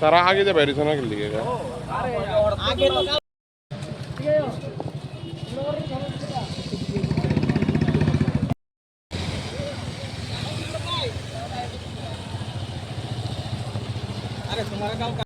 তারা আগে যে বেরিয়েছে না কিন্তু দিকে আমি সার-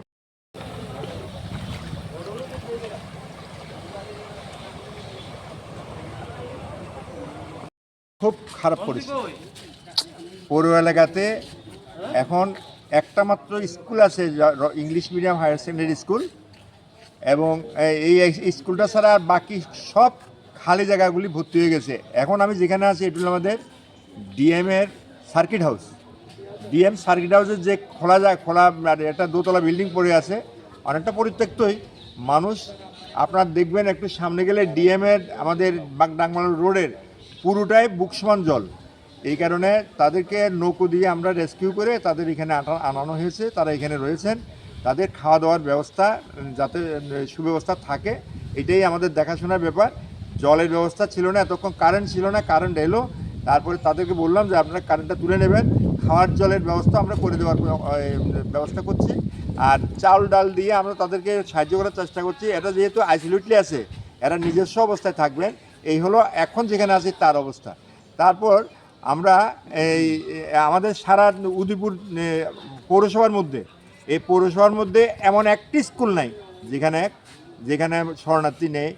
খুব খারাপ পরিস্থিতি পৌর এলাকাতে এখন একটা মাত্র স্কুল আছে English medium higher secondary school. এবং এই স্কুলটা ছাড়া আর বাকি সব খালি জায়গাগুলি ভর্তি হয়ে গেছে। এখন আমি যেখানে আছি, এটি হলো আমাদের ডিএমের সার্কিট হাউস। ডিএম সার্কিট হাউসের যে খোলা যায়, খোলা একটা দোতলা বিল্ডিং পড়ে আছে, অনেকটা পরিত্যক্তই। মানুষ, আপনার দেখবেন একটু সামনে গেলে ডিএমের আমাদের বাগডাঙ্গমাল রোডের পুরোটাই বুকসমান জল। এই কারণে তাদেরকে নৌকো দিয়ে আমরা রেস্কিউ করে তাদের এখানে আনা- আনানো হয়েছে, তারা এখানে রয়েছেন। তাদের খাওয়া দাওয়ার ব্যবস্থা, যাতে, সুব্যবস্থা থাকে, এটাই আমাদের দেখাশোনার ব্যাপার। জলের ব্যবস্থা ছিল না, এতক্ষণ কারেন্ট ছিল না কারেন্ট এলো। তারপরে তাদেরকে বললাম যে, আপনারা কারেন্টটা তুলে নেবেন। খাওয়ার জলের ব্যবস্থা আমরা করে দেওয়ার ব্যবস্থা করছি। আর চাল ডাল দিয়ে আমরা তাদেরকে সাহায্য করার চেষ্টা করছি। এটা যেহেতু আইসোলেটলি আছে, এরা নিজস্ব অবস্থায় থাকবেন। এই হলো এখন যেখানে আছে তার অবস্থা। তারপর আমরা এই, আমাদের সারা উদয়পুর পৌরসভার মধ্যে, এই পৌরসভার মধ্যে এমন একটি স্কুল নাই, যেখানে যেখানে শরণার্থী নেই।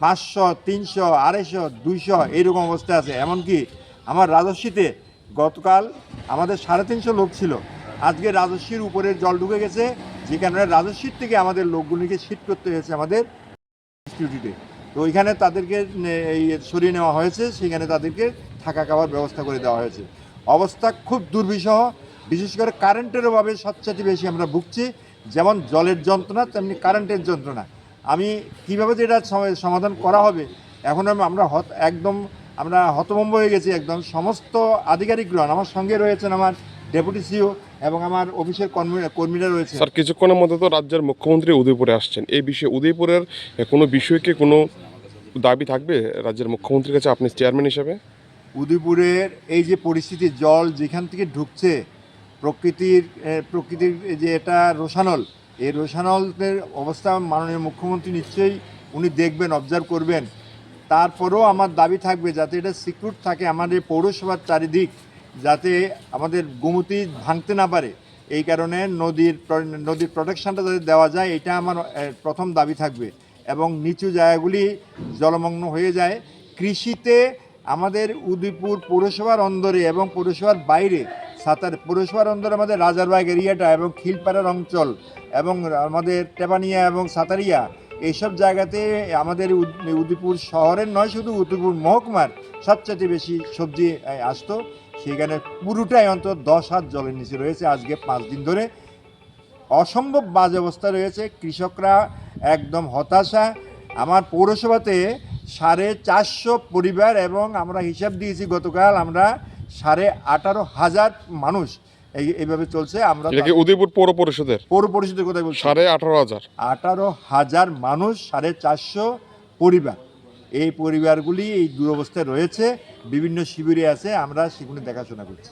পাঁচশো, তিনশো, আড়াইশো, দুইশো এইরকম অবস্থা আছে। এমনকি আমার রাজস্বীতে গতকাল আমাদের সাড়ে তিনশো লোক ছিল। আজকে রাজস্বীর উপরে জল ঢুকে গেছে, যেখানে রাজস্বীর থেকে আমাদের লোকগুলিকে শিফট করতে হয়েছে আমাদের ইনস্টিটিউটে তো ওইখানে তাদেরকে এই সরিয়ে নেওয়া হয়েছে, সেখানে তাদেরকে থাকা খাওয়ার ব্যবস্থা করে দেওয়া হয়েছে। অবস্থা খুব দুর্বিষহ, বিশেষ করে কারেন্টের অভাবে সবচেয়ে বেশি আমরা ভুগছি, যেমন জলের যন্ত্রণা, তেমনি কারেন্টের যন্ত্রণা। আমি কীভাবে যে এটা সমাধান করা হবে? এখন আমি- আমরা হত, একদম, আমরা হতভম্ব হয়ে গেছি একদম। সমস্ত আধিকারিকগণ, আমার সঙ্গে রয়েছেন আমার ডেপুটি সিও এবং আমার অফিসের কর্মী, কর্মীরা রয়েছে স্যার, কিছুক্ষণের মধ্যে তো রাজ্যের মুখ্যমন্ত্রী উদয়পুরে আসছেন। এই বিষয়ে উদয়পুরের কোনো বিষয়কে কোনো দাবি থাকবে রাজ্যের মুখ্যমন্ত্রীর কাছে আপনি চেয়ারম্যান হিসেবে? উদয়পুরের এই যে পরিস্থিতি জল যেখান থেকে ঢুকছে, প্রকৃতির প্রকৃতির যে এটা রোশানল, এই রোশানলের অবস্থা মাননীয় মুখ্যমন্ত্রী নিশ্চয়ই উনি দেখবেন অবজার্ভ করবেন। তারপরেও আমার দাবি থাকবে যাতে এটা সিকিউর থাকে আমাদের পৌরসভার চারিদিক, যাতে আমাদের গোমতী ভাঙতে না পারে। এই কারণে নদীর নদীর প্রোটেকশনটা যাতে দেওয়া যায়, এটা আমার প্রথম দাবি থাকবে। এবং নিচু জায়গাগুলি জলমগ্ন হয়ে যায়। কৃষিতে আমাদের উদয়পুর পৌরসভার অন্দরে এবং পৌরসভার বাইরে, সাতার পৌরসভার অন্দরে আমাদের রাজারবাগ এরিয়াটা এবং খিলপাড়ার অঞ্চল এবং আমাদের টেবানিয়া এবং সাতারিয়া, এইসব জায়গাতে আমাদের উদ- উদয়পুর শহরের নয়, শুধু উদয়পুর মহকুমার সবচেয়ে বেশি সবজি আসতো। সেখানে পুরোটাই অন্তত দশ হাত জলের নিচে রয়েছে। আজকে পাঁচ দিন ধরে অসম্ভব বাজে অবস্থা রয়েছে। কৃষকরা একদম হতাশা। আমার পৌরসভাতে সাড়ে চারশো পরিবার এবং আমরা হিসাব দিয়েছি গতকাল আমরা সাড়ে আঠারো হাজার মানুষ এই এইভাবে চলছে। আমরা উদয়পুর পৌর পরিষদের? পৌর পরিষদের কথা বলছি। সাড়ে আঠারো হাজার। আঠারো হাজার মানুষ সাড়ে চারশো পরিবার। এই পরিবারগুলি এই দুরবস্থায় রয়েছে বিভিন্ন শিবিরে আছে আমরা সেগুলি দেখাশোনা করছি।